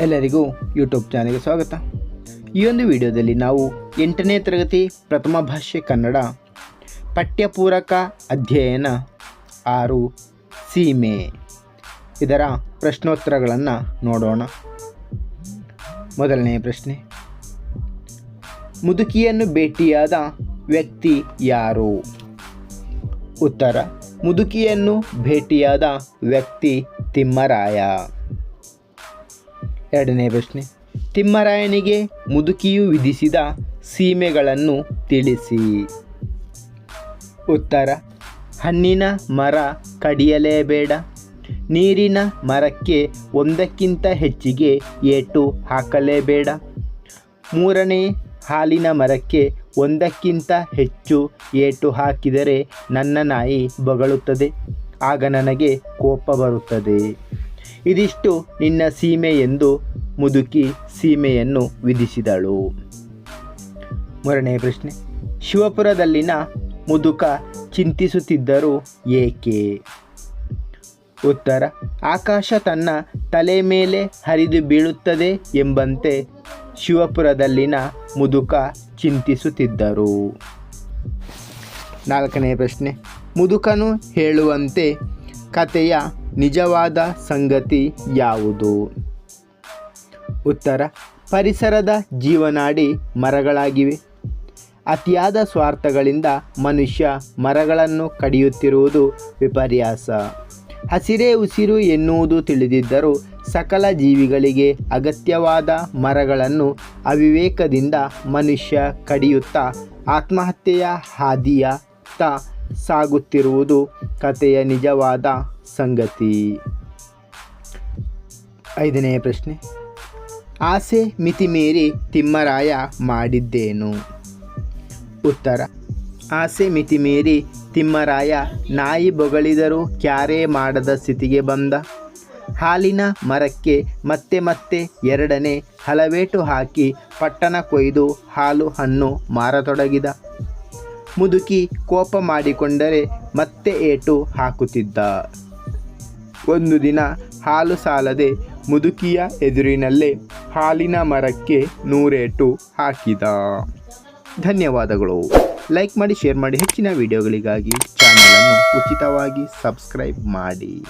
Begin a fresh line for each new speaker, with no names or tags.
ಎಲ್ಲರಿಗೂ ಯೂಟ್ಯೂಬ್ ಚಾನಲ್ಗೆ ಸ್ವಾಗತ. ಈ ಒಂದು ವಿಡಿಯೋದಲ್ಲಿ ನಾವು ಎಂಟನೇ ತರಗತಿ ಪ್ರಥಮ ಭಾಷೆ ಕನ್ನಡ ಪಠ್ಯಪೂರಕ ಅಧ್ಯಯನ ಆರು ಸೀಮೆ ಇದರ ಪ್ರಶ್ನೋತ್ತರಗಳನ್ನು ನೋಡೋಣ. ಮೊದಲನೆಯ ಪ್ರಶ್ನೆ, ಮುದುಕಿಯನ್ನು ಭೇಟಿಯಾದ ವ್ಯಕ್ತಿ ಯಾರು? ಉತ್ತರ, ಮುದುಕಿಯನ್ನು ಭೇಟಿಯಾದ ವ್ಯಕ್ತಿ ತಿಮ್ಮರಾಯ. ಎರಡನೇ ಪ್ರಶ್ನೆ. ತಿಮ್ಮರಾಯನಿಗೆ ಮುದುಕಿಯು ವಿಧಿಸಿದ ಸೀಮೆಗಳನ್ನು ತಿಳಿಸಿ. ಉತ್ತರ, ಹಣ್ಣಿನ ಮರ ಕಡಿಯಲೇಬೇಡ. ನೀರಿನ ಮರಕ್ಕೆ ಒಂದಕ್ಕಿಂತ ಹೆಚ್ಚಿಗೆ ಏಟು ಹಾಕಲೇಬೇಡ. ಮೂರನೇ ಹಾಲಿನ ಮರಕ್ಕೆ ಒಂದಕ್ಕಿಂತ ಹೆಚ್ಚು ಏಟು ಹಾಕಿದರೆ ನನ್ನ ನಾಯಿ ಬಗಳುತ್ತದೆ. ಆಗ ನನಗೆ ಕೋಪ ಬರುತ್ತದೆ. ಇದಿಷ್ಟು ನಿನ್ನ ಸೀಮೆ ಎಂದು ಮುದುಕಿ ಸೀಮೆಯನ್ನು ವಿಧಿಸಿದಳು. ಮೂರನೇ ಪ್ರಶ್ನೆ, ಶಿವಪುರದಲ್ಲಿನ ಮುದುಕ ಚಿಂತಿಸುತ್ತಿದ್ದರು ಏಕೆ? ಉತ್ತರ, ಆಕಾಶ ತನ್ನ ತಲೆ ಮೇಲೆ ಹರಿದು ಬೀಳುತ್ತದೆ ಎಂಬಂತೆ ಶಿವಪುರದಲ್ಲಿನ ಮುದುಕ ಚಿಂತಿಸುತ್ತಿದ್ದರು. ನಾಲ್ಕನೇ ಪ್ರಶ್ನೆ, ಮುದುಕನು ಹೇಳುವಂತೆ ಕಥೆಯ ನಿಜವಾದ ಸಂಗತಿ ಯಾವುದು? ಉತ್ತರ, ಪರಿಸರದ ಜೀವನಾಡಿ ಮರಗಳಾಗಿವೆ. ಅತಿಯಾದ ಸ್ವಾರ್ಥಗಳಿಂದ ಮನುಷ್ಯ ಮರಗಳನ್ನು ಕಡಿಯುತ್ತಿರುವುದು ವಿಪರ್ಯಾಸ. ಹಸಿರೇ ಉಸಿರು ಎನ್ನುವುದು ತಿಳಿದಿದ್ದರೂ ಸಕಲ ಜೀವಿಗಳಿಗೆ ಅಗತ್ಯವಾದ ಮರಗಳನ್ನು ಅವಿವೇಕದಿಂದ ಮನುಷ್ಯ ಕಡಿಯುತ್ತಾ, ಆತ್ಮಹತ್ಯೆಯ ಹಾದಿಯತ್ತ ಸಾಗುತ್ತಿರುವುದು ಕಥೆಯ ನಿಜವಾದ ಸಂಗತಿ. ಐದನೇ ಪ್ರಶ್ನೆ. ಆಸೆ ಮಿತಿಮೀರಿ ತಿಮ್ಮರಾಯ ಮಾಡಿದ್ದೇನು? ಉತ್ತರ. ಆಸೆ ಮಿತಿಮೀರಿ ತಿಮ್ಮರಾಯ ನಾಯಿ ಬೊಗಳಿದರೂ ಕ್ಯಾರೆ ಮಾಡದ ಸ್ಥಿತಿಗೆ ಬಂದ. ಹಾಲಿನ ಮರಕ್ಕೆ ಮತ್ತೆ ಮತ್ತೆ ಎರಡನೇ ಹಲವೇಟು ಹಾಕಿ ಪಟ್ಟಣ ಕೊಯ್ದು ಹಾಲು ಹಣ್ಣು ಮಾರತೊಡಗಿದ. ಮುದುಕಿ ಕೋಪ ಮಾಡಿಕೊಂಡರೆ ಮತ್ತೆ ಏಟು ಹಾಕುತ್ತಿದ್ದ. ಒಂದು ದಿನ ಹಾಲು ಸಾಲದೆ ಮುದುಕಿಯ ಎದುರಿನಲ್ಲೇ ಹಾಲಿನ ಮರಕ್ಕೆ ನೂರೇಟು ಹಾಕಿದ. ಧನ್ಯವಾದಗಳು. ಲೈಕ್ ಮಾಡಿ, ಶೇರ್ ಮಾಡಿ ಹೆಚ್ಚಿನ ವಿಡಿಯೋಗಳಿಗಾಗಿ ಚಾನಲನ್ನು ಉಚಿತವಾಗಿ ಸಬ್ಸ್ಕ್ರೈಬ್ ಮಾಡಿ.